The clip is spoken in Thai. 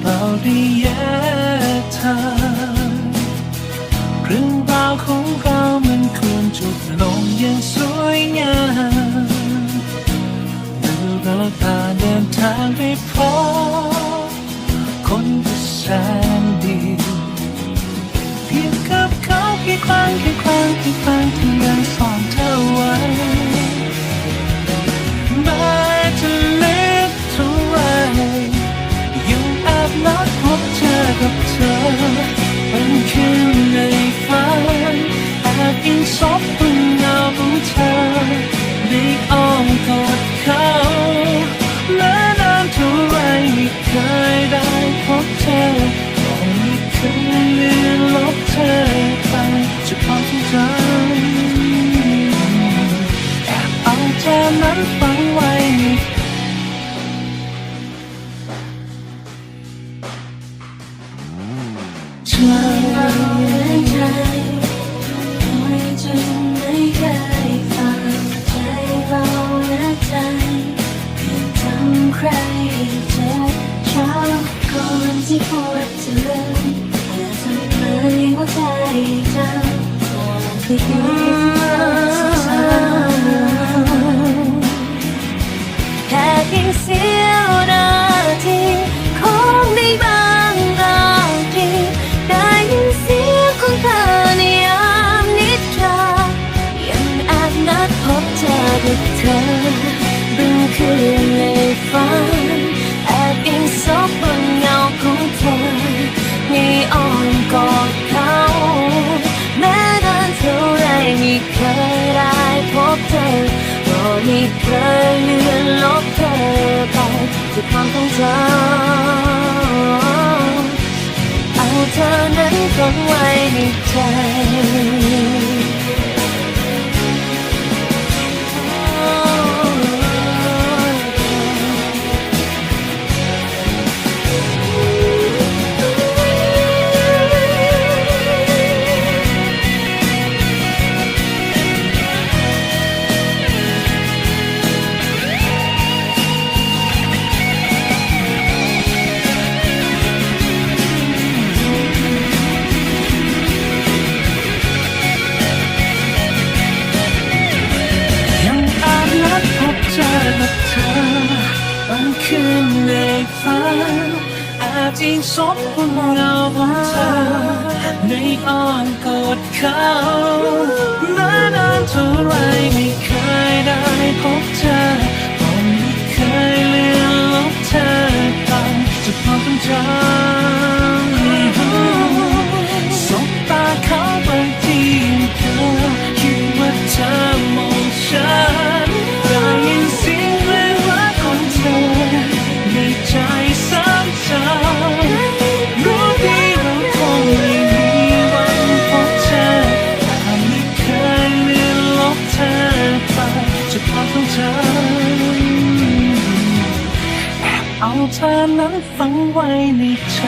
แสนนานที่เราได้แยกทางเรื่องราวของเรามันควรจบลงอย่างสวยงามเมื่อเราต่านเดินทางไปพบ ธอเป็นคืนในฝันแอบอิงซบบนเงาของเธอได้อ้อมกอดเขาและนานเท่าไรไม่เคยได้พบเธอไม่เคยลือนลบเธอไปจากความทรงจำแอบเอาเธอนั้นไว้ ที่ควดจะเลิกแต่ทำไมหัวใจจำจากที่เคยซ้ำๆแค่เพียงเสี้ยว ที่เคยเลือนลบเธอไปจากความทรงจำเอาเธอนั้นฝังไว้ในใจ จริงสบบนเราว่าเธอในอ้อนกอดเขาม้นานเท่าไรไม่เคยได้พบเธอไม่เคยเลือนลบเธอไปจากความทรงจำ เธอนั้นฝังไว้ในใจ